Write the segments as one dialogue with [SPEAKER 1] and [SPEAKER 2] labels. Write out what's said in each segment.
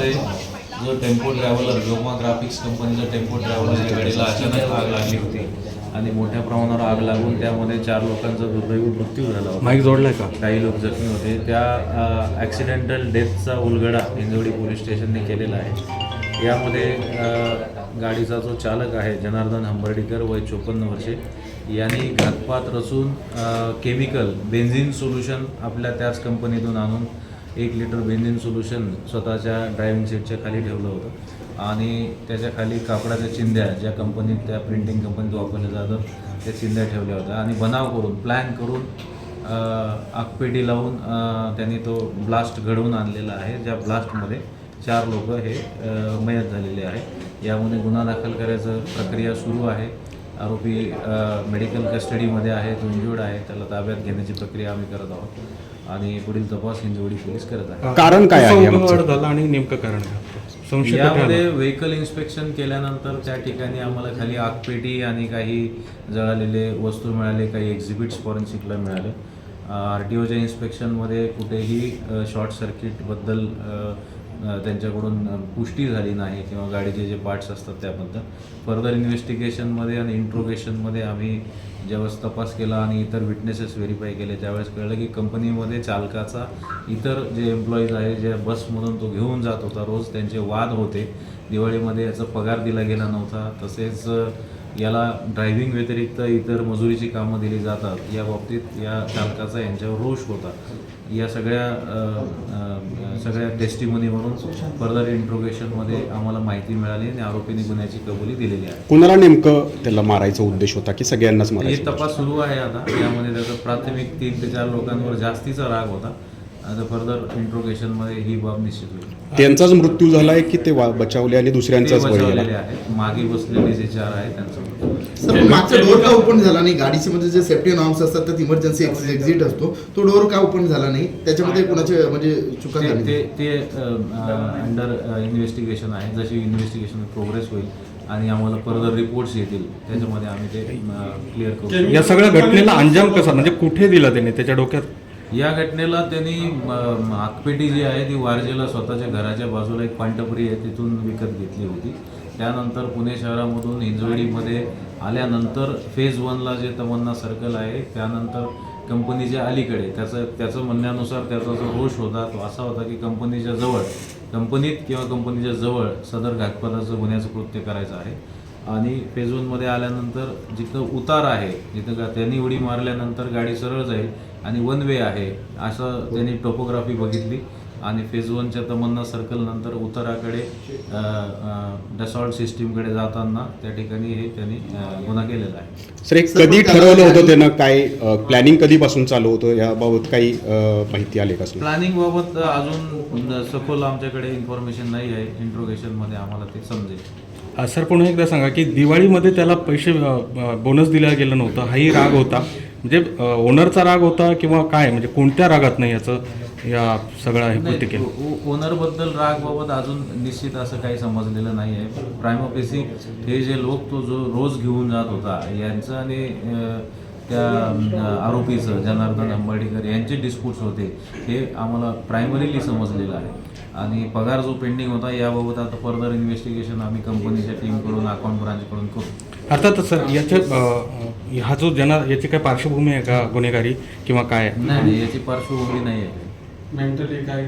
[SPEAKER 1] जो tempo traveller Joma graphics कंपनीचा tempo traveller या गाडीला अचानक आग लागली होती. आणि मोठ्या प्रमाणावर आग लागून त्यामध्ये चार लोकांचा दुर्दैवी मृत्यू झाला होता.
[SPEAKER 2] माईक जोडलाय का?
[SPEAKER 1] काही लोक जखमी होते. त्या ॲक्सिडेंटल डेथचा उलगडा हिंजवडी पोलीस स्टेशनने केलेला आहे. यामध्ये गाडीचा जो चालक आहे जनार्दन हंबर्डीकर वय चोपन्न वर्षे यांनी घातपात रचून केमिकल बेन्झिन सोल्युशन आपल्या त्याच कंपनीतून आणून एक लिटर बेंझिन सोल्युशन स्वतःच्या ड्रायव्हिंग सीटच्या खाली ठेवलं होतं. आणि त्याच्याखाली कापडाच्या चिंध्या ज्या कंपनीत त्या प्रिंटिंग कंपनीत वापरल्या जातात त्या चिंध्या ठेवल्या होत्या. आणि बनाव करून प्लॅन करून आगपेटी लावून त्यांनी तो ब्लास्ट घडवून आणलेला आहे. ज्या ब्लास्टमध्ये चार लोक हे मयत झालेले आहे यामध्ये गुन्हा दाखल करायचं प्रक्रिया सुरू आहे. आरोपी मेडिकल कस्टडीमध्ये आहे तो इंजुर्ड आहे त्याला ताब्यात घेण्याची प्रक्रिया आम्ही करत आहोत. आणि पुढील तपास हिंजवडी पोलीस करत आहे.
[SPEAKER 3] कारण काय
[SPEAKER 2] झालं आणि नेमकं कारण काय
[SPEAKER 1] यामध्ये? व्हेकल इन्स्पेक्शन केल्यानंतर त्या ठिकाणी आम्हाला खाली आगपेटी आणि काही जळालेले वस्तू मिळाले काही एक्झिबिट्स फॉरेन्सिकला मिळाले. आर टी ओच्या इन्स्पेक्शनमध्ये कुठेही शॉर्ट सर्किटबद्दल त्यांच्याकडून पुष्टी झाली नाही किंवा गाडीचे जे पार्ट्स असतात त्याबद्दल. फर्दर इन्व्हेस्टिगेशनमध्ये आणि इंट्रोगेशनमध्ये आम्ही ज्यावेळेस तपास केला आणि इतर विटनेसेस व्हेरीफाय केले त्यावेळेस कळलं की कंपनीमध्ये चालकाचा इतर जे एम्प्लॉईज आहे ज्या बसमधून तो घेऊन जात होता रोज त्यांचे वाद होते. दिवाळीमध्ये याचा पगार दिला गेला नव्हता. तसेच याला ड्रायव्हिंग व्यतिरिक्त इतर मजुरीची कामं दिली जातात. या बाबतीत या चालकाचा यांच्यावर रोष होता. या सगळ्या सगळ्या टेस्टिमनीवरून फर्दर इंट्रोगेशनमध्ये आम्हाला माहिती मिळाली आणि आरोपींनी गुन्ह्याची कबुली दिलेली आहे.
[SPEAKER 3] कुणाला नेमकं त्याला मारायचा उद्देश होता की सगळ्यांनाच
[SPEAKER 1] हे तपास सुरू आहे आता. यामध्ये त्याचा प्राथमिक तीन ते चार लोकांवर जास्तीचा राग होता. आता फर्दर इंट्रोगेशनमध्ये ही बाब निश्चित होईल.
[SPEAKER 3] त्यांचाच मृत्यू झालाय की ते बचावले आणि दुसऱ्यांचाच बळी
[SPEAKER 1] बचावलेले आहेत. मागे बसलेले जे चार आहेत त्यांचं मृत्यू.
[SPEAKER 4] सर मागचा डोर का ओपन झाला नाही? गाडीचे मध्ये जे सेफ्टी नॉर्म्स असतात त्यात इमर्जन्सी एक्झिट असतो. तो डोर का ओपन झाला नाही? त्याच्यामध्ये कोणाचे म्हणजे चुका झाली?
[SPEAKER 1] ते ते अंडर इन्व्हेस्टिगेशन आहे. जशी इन्व्हेस्टिगेशन प्रोग्रेस होईल आणि आम्हाला फर्दर रिपोर्ट्स येतील त्याच्यामध्ये आम्ही ते क्लिअर करू
[SPEAKER 2] या सगळ्या घटनेला अंजाम कसा म्हणजे कुठे दिला त्याने? त्याच्या डोक्यात
[SPEAKER 1] या घटनेला त्यांनी म, आगपेटी जी आहे ती वारजेला स्वतःच्या घराच्या बाजूला एक पांटपरी आहे तिथून विकत घेतली होती. त्यानंतर पुणे शहरामधून हिंजवडीमध्ये आल्यानंतर फेज वनला जे तमन्ना सर्कल आहे त्यानंतर कंपनीच्या अलीकडे त्याचं त्याचं म्हणण्यानुसार त्याचा जो रोष होता तो असा होता की कंपनीच्या जवळ कंपनीत किंवा कंपनीच्या जवळ सदर घातपाताचं गुन्ह्याचं कृत्य करायचं आहे. आणि फेज वनमध्ये आल्यानंतर जिथं उतार आहे जिथं का त्यांनी उडी मारल्यानंतर गाडी सरळ जाईल आणि वन वे आहे असं त्यांनी टोपोग्राफी बघितली. आणि फेज वनच्या तमन्ना सर्कल नंतर उताराकडे डसॉल्ट सिस्टीमकडे जाताना त्या ठिकाणी हे त्यांनी गुन्हा केलेला आहे.
[SPEAKER 3] सर एक कधी ठरवलं होतं त्यानं काय प्लॅनिंग कधीपासून चालू होतं? याबाबत काही माहिती आली का सर?
[SPEAKER 1] प्लॅनिंग बाबत अजून सखोल आमच्याकडे इन्फॉर्मेशन नाही आहे. इंट्रोगेशनमध्ये आम्हाला ते समजेल.
[SPEAKER 2] सर पुन्हा एकदा सांगा की दिवाळीमध्ये त्याला पैसे बोनस दिला गेला नव्हता. हाही राग होता. म्हणजे ओनरचा राग होता किंवा काय? म्हणजे कोणत्या रागात नाही याचं या सगळं हे कृत्य केलं
[SPEAKER 1] ओनरबद्दल राग बाबत अजून निश्चित असं काही समजलेलं नाही आहे. प्रायमोपेसी हे जे लोक तो जो रोज घेऊन जात होता यांचं आणि त्या आरोपीचं जनार्दन अंबाडीकर यांचे डिस्प्यूट्स होते हे आम्हाला प्रायमरीली समजलेलं आहे. आणि पगार जो पेंडिंग होता याबाबत आता फर्दर इन्व्हेस्टिगेशन आम्ही कंपनीच्या टीमकडून अकाउंट ब्रांचकडून करू.
[SPEAKER 2] अर्थात सर अ, हा जो जना याची काय पार्श्वभूमी आहे का गुन्हेगारी किंवा काय? आहे?
[SPEAKER 1] नाही नाही याची पार्श्वभूमी नाही आहे.
[SPEAKER 5] मेंटली काय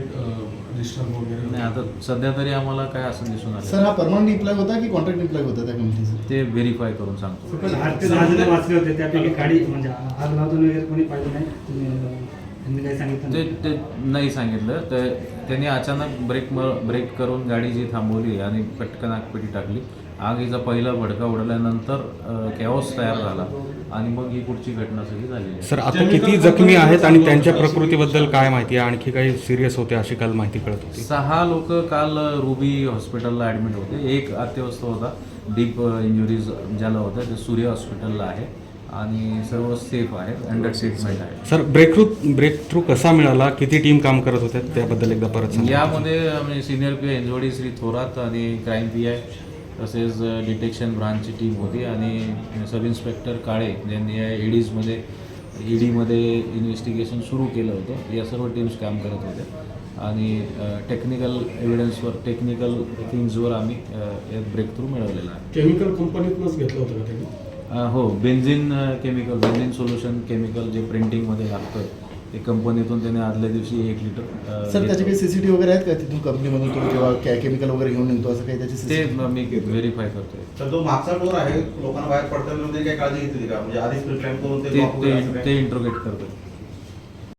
[SPEAKER 5] डिस्टर्ब वगैरे
[SPEAKER 1] नाही आता सध्या तरी आम्हाला काय असं दिसून
[SPEAKER 4] सर
[SPEAKER 1] आलं
[SPEAKER 4] हा परमनंट इम्प्लॉय होता की कॉन्ट्रॅक्ट इम्प्लॉय होता त्या कंपनीचा
[SPEAKER 1] ते व्हेरीफाय करून सांगतो.
[SPEAKER 6] पण आठ ते दहा जण वाचले होते त्यापैकी गाडी म्हणजे आग लावताना वगैरे कोणी पाहिलं नाही? तुम्ही अं, त्यांनी काही सांगितलं
[SPEAKER 1] ते
[SPEAKER 6] नाही.
[SPEAKER 1] ते नाही सांगितलं. तर त्यांनी अचानक ब्रेक म ब्रेक करून गाडी जी थांबवली आणि पटकन आगपेटी टाकली. आगीचा पहिला भडका उडल्यानंतर कॅओस तयार झाला. आणि मग ही पुढची घटना सगळी झाली
[SPEAKER 2] सर आता किती जखमी आहेत आणि त्यांच्या प्रकृतीबद्दल काय माहिती आहे? आणखी काही सिरियस होते अशी काल माहिती कळत होती.
[SPEAKER 1] सहा लोक काल रुबी हॉस्पिटलला ॲडमिट होते. एक अत्यवस्थ होता. डीप इंजुरीज ज्याला होत्या ते सूर्य हॉस्पिटलला आहे. आणि सर्व सेफ आहेत. अंडर ट्रीटमेंट आहे.
[SPEAKER 2] Sir breakthrough breakthrough कसा मिळाला? किती टीम काम करत होत्या त्याबद्दल एकदा परत सांगा.
[SPEAKER 1] यामध्ये सिनियर पी एनजोडी श्री थोरात आणि क्राईम पी आय तसेच डिटेक्शन ब्रांचची टीम होती आणि सब इन्स्पेक्टर काळे ज्यांनी या ईडीजमध्ये ईडीमध्ये इन्व्हेस्टिगेशन सुरू केलं होतं या सर्व टीम्स काम करत होत्या आणि टेक्निकल एव्हिडन्सवर टेक्निकल थिंग्सवर आम्ही यात ब्रेक थ्रू मिळवलेला आहे.
[SPEAKER 5] केमिकल कंपनीतूनच घेतलं होतं का त्यांनी?
[SPEAKER 1] हो benzene chemical benzene solution chemical जे प्रिंटिंगमध्ये लागतं ते कंपनीतून त्याने आदल्या दिवशी एक लिटर
[SPEAKER 4] सर त्याचे. काही सीसीटीव्ही वगैरे आहेत का तिथून कंपनीमधून तुम्ही किंवा केमिकल वगैरे घेऊन निघतो असं काही त्याचे
[SPEAKER 1] ते? मी व्हेरीफाय करतोय
[SPEAKER 7] तर तो मागचा डोर आहे लोकांना बाहेर पडताना काही काळजी घेतली का म्हणजे आधीच प्रिप्लॅन करून
[SPEAKER 1] ते
[SPEAKER 7] काय?
[SPEAKER 1] ते इंट्रोगेट करतोय